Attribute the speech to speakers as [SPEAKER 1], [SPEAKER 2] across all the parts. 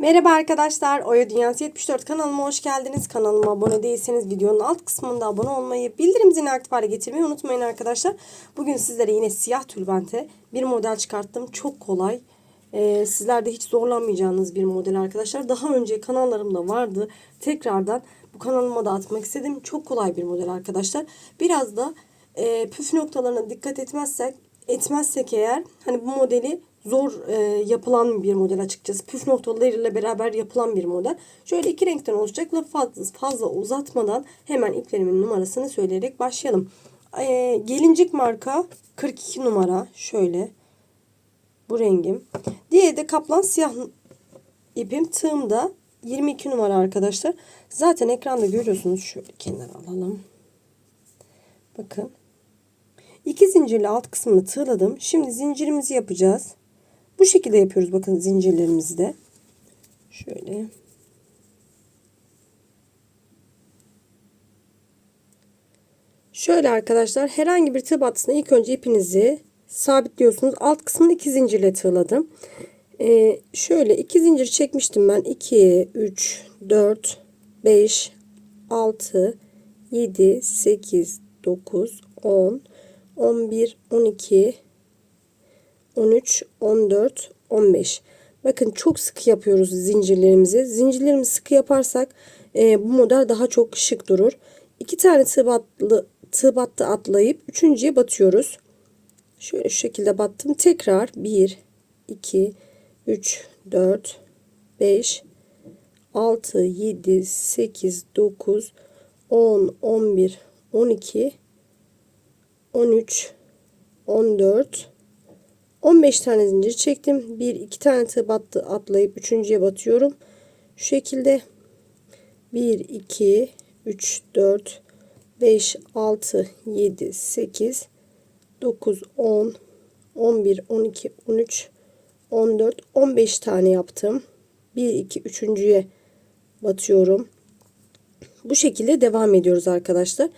[SPEAKER 1] Merhaba arkadaşlar. Oya Dünyası 74 kanalıma hoş geldiniz. Kanalıma abone değilseniz videonun alt kısmında abone olmayı, bildirim zilini aktif hale getirmeyi unutmayın arkadaşlar. Bugün sizlere yine siyah tülbente bir model çıkarttım. Çok kolay. Ee, sizler de hiç zorlanmayacağınız bir model arkadaşlar. Daha önce kanallarımda vardı. Tekrardan bu kanalıma da atmak istedim. Çok kolay bir model arkadaşlar. Biraz da e, püf noktalarına dikkat etmezsek etmezsek eğer hani bu modeli zor e, yapılan bir model açıkçası. Püf noktalarıyla beraber yapılan bir model. Şöyle iki renkten olacak ve fazla, fazla uzatmadan hemen iplerimin numarasını söyleyerek başlayalım. E, gelincik marka 42 numara şöyle bu rengim. Diğeri de kaplan siyah ipim tığımda 22 numara arkadaşlar. Zaten ekranda görüyorsunuz. Şöyle kenara alalım. Bakın. İki zincirli alt kısmını tığladım. Şimdi zincirimizi yapacağız. Bu şekilde yapıyoruz bakın zincirlerimizi de. Şöyle. Şöyle arkadaşlar herhangi bir tığ battısına ilk önce ipinizi sabitliyorsunuz. Alt kısmını iki zincirle tığladım. Ee, şöyle iki zincir çekmiştim ben. 2, 3, 4, 5, 6, 7, 8, 9, 10, 11, 12, 13, 14, 15. Bakın çok sıkı yapıyoruz zincirlerimizi. Zincirlerimizi sıkı yaparsak e, bu model daha çok şık durur. İki tane tığ, batlı, tığ battı atlayıp üçüncüye batıyoruz. Şöyle şu şekilde battım. Tekrar 1, 2, 3, 4, 5, 6, 7, 8, 9, 10, 11, 12, 13, 14, 15 tane zincir çektim. 1 2 tane tığ battı atlayıp üçüncüye batıyorum. Şu şekilde 1 2 3 4 5 6 7 8 9 10 11 12 13 14 15 tane yaptım. 1 2 üçüncüye batıyorum. Bu şekilde devam ediyoruz arkadaşlar.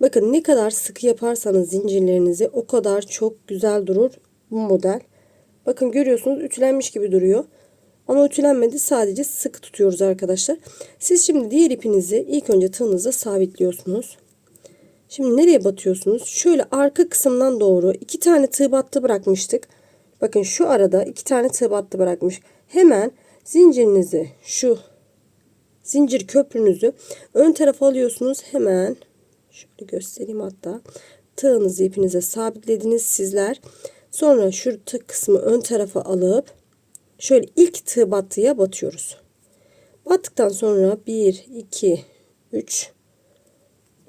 [SPEAKER 1] Bakın ne kadar sıkı yaparsanız zincirlerinizi o kadar çok güzel durur bu model. Bakın görüyorsunuz ütülenmiş gibi duruyor. Ama ütülenmedi sadece sıkı tutuyoruz arkadaşlar. Siz şimdi diğer ipinizi ilk önce tığınıza sabitliyorsunuz. Şimdi nereye batıyorsunuz? Şöyle arka kısımdan doğru iki tane tığ battı bırakmıştık. Bakın şu arada iki tane tığ battı bırakmış. Hemen zincirinizi şu zincir köprünüzü ön tarafa alıyorsunuz. Hemen şöyle göstereyim hatta. Tığınızı ipinize sabitlediniz sizler. Sonra şu tık kısmı ön tarafa alıp şöyle ilk tığ battıya batıyoruz. Battıktan sonra 1, 2, 3,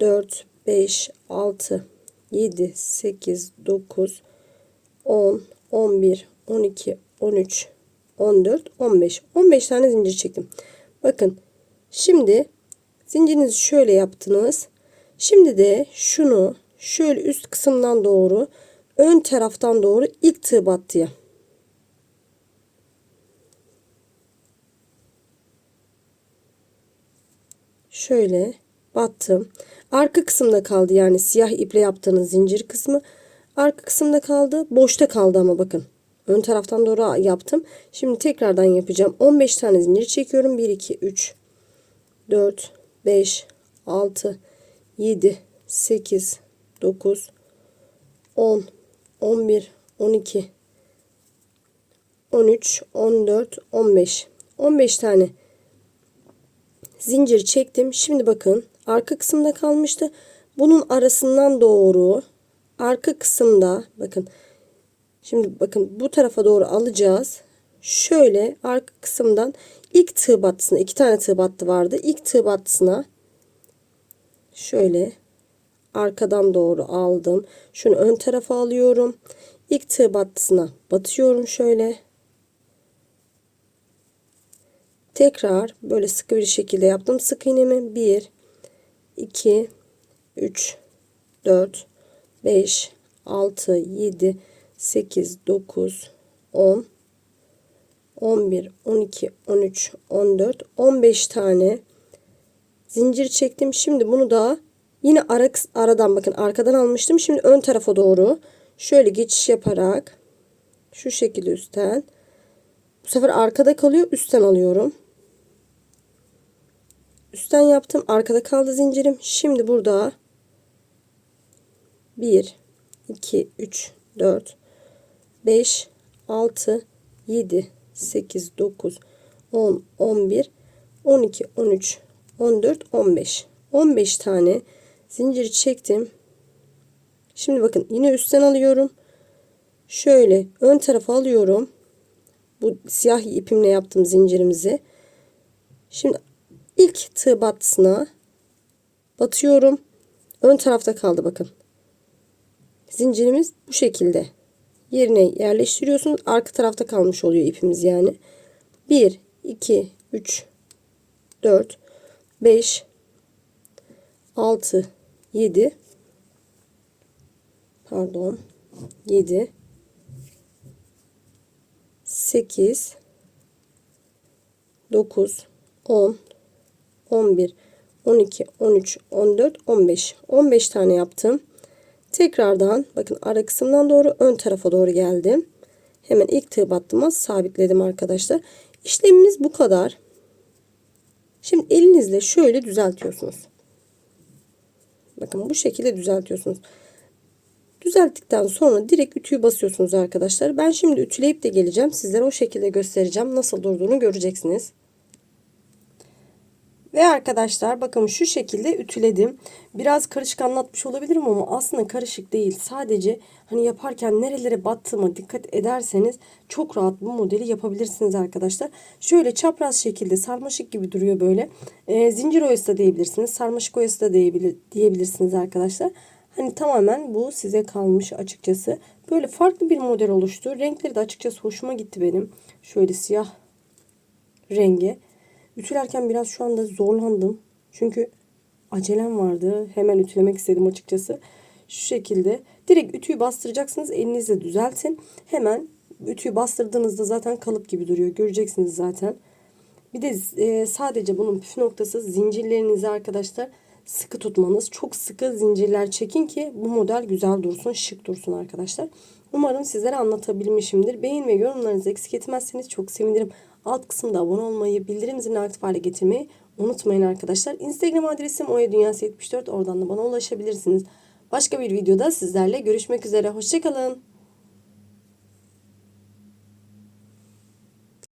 [SPEAKER 1] 4, 5, 6, 7, 8, 9, 10, 11, 12, 13, 14, 15. 15 tane zincir çektim. Bakın şimdi zincirinizi şöyle yaptınız. Şimdi de şunu şöyle üst kısımdan doğru ön taraftan doğru ilk tığ battıya. Şöyle battım. Arka kısımda kaldı yani siyah iple yaptığınız zincir kısmı. Arka kısımda kaldı. Boşta kaldı ama bakın. Ön taraftan doğru yaptım. Şimdi tekrardan yapacağım. 15 tane zincir çekiyorum. 1, 2, 3, 4, 5, 6, 7, 8, 9, 10, 11, 12, 13, 14, 15. 15 tane zincir çektim. Şimdi bakın arka kısımda kalmıştı. Bunun arasından doğru arka kısımda bakın şimdi bakın bu tarafa doğru alacağız. Şöyle arka kısımdan ilk tığ battısına iki tane tığ battı vardı. İlk tığ battısına şöyle arkadan doğru aldım. Şunu ön tarafa alıyorum. İlk tığ battısına batıyorum şöyle. Tekrar böyle sıkı bir şekilde yaptım. Sık iğnemi 1 2 3 4 5 6 7 8 9 10 11 12 13 14 15 tane zincir çektim. Şimdi bunu da Yine ara, aradan bakın arkadan almıştım. Şimdi ön tarafa doğru şöyle geçiş yaparak şu şekilde üstten bu sefer arkada kalıyor. Üstten alıyorum. Üstten yaptım. Arkada kaldı zincirim. Şimdi burada 1, 2, 3, 4, 5, 6, 7, 8, 9, 10, 11, 12, 13, 14, 15. 15 tane zinciri çektim. Şimdi bakın yine üstten alıyorum. Şöyle ön tarafa alıyorum. Bu siyah ipimle yaptığım zincirimizi. Şimdi ilk tığ battısına batıyorum. Ön tarafta kaldı bakın. Zincirimiz bu şekilde. Yerine yerleştiriyorsunuz. Arka tarafta kalmış oluyor ipimiz yani. 1, 2, 3, 4, 5, 6, 7, pardon, 7, 8, 9, 10, 11, 12, 13, 14, 15. 15 tane yaptım. Tekrardan bakın ara kısımdan doğru ön tarafa doğru geldim. Hemen ilk tığ battıma sabitledim arkadaşlar. İşlemimiz bu kadar. Şimdi elinizle şöyle düzeltiyorsunuz. Bakın bu şekilde düzeltiyorsunuz. Düzelttikten sonra direkt ütüyü basıyorsunuz arkadaşlar. Ben şimdi ütüleyip de geleceğim. Sizlere o şekilde göstereceğim. Nasıl durduğunu göreceksiniz. Ve arkadaşlar bakın şu şekilde ütüledim. Biraz karışık anlatmış olabilirim ama aslında karışık değil. Sadece hani yaparken nerelere battığıma dikkat ederseniz çok rahat bu modeli yapabilirsiniz arkadaşlar. Şöyle çapraz şekilde sarmaşık gibi duruyor böyle. E, zincir oyası da diyebilirsiniz. Sarmaşık oyası da diyebilir, diyebilirsiniz arkadaşlar. Hani tamamen bu size kalmış açıkçası. Böyle farklı bir model oluştu. Renkleri de açıkçası hoşuma gitti benim. Şöyle siyah rengi. Ütülerken biraz şu anda zorlandım. Çünkü acelem vardı. Hemen ütülemek istedim açıkçası. Şu şekilde direkt ütüyü bastıracaksınız. Elinizle düzeltin. Hemen ütüyü bastırdığınızda zaten kalıp gibi duruyor. Göreceksiniz zaten. Bir de e, sadece bunun püf noktası zincirlerinizi arkadaşlar sıkı tutmanız. Çok sıkı zincirler çekin ki bu model güzel dursun, şık dursun arkadaşlar. Umarım sizlere anlatabilmişimdir. Beğen ve yorumlarınızı eksik etmezseniz çok sevinirim. Alt kısımda abone olmayı, bildirim zilini aktif hale getirmeyi unutmayın arkadaşlar. Instagram adresim oyadunyası74. Oradan da bana ulaşabilirsiniz. Başka bir videoda sizlerle görüşmek üzere. Hoşçakalın.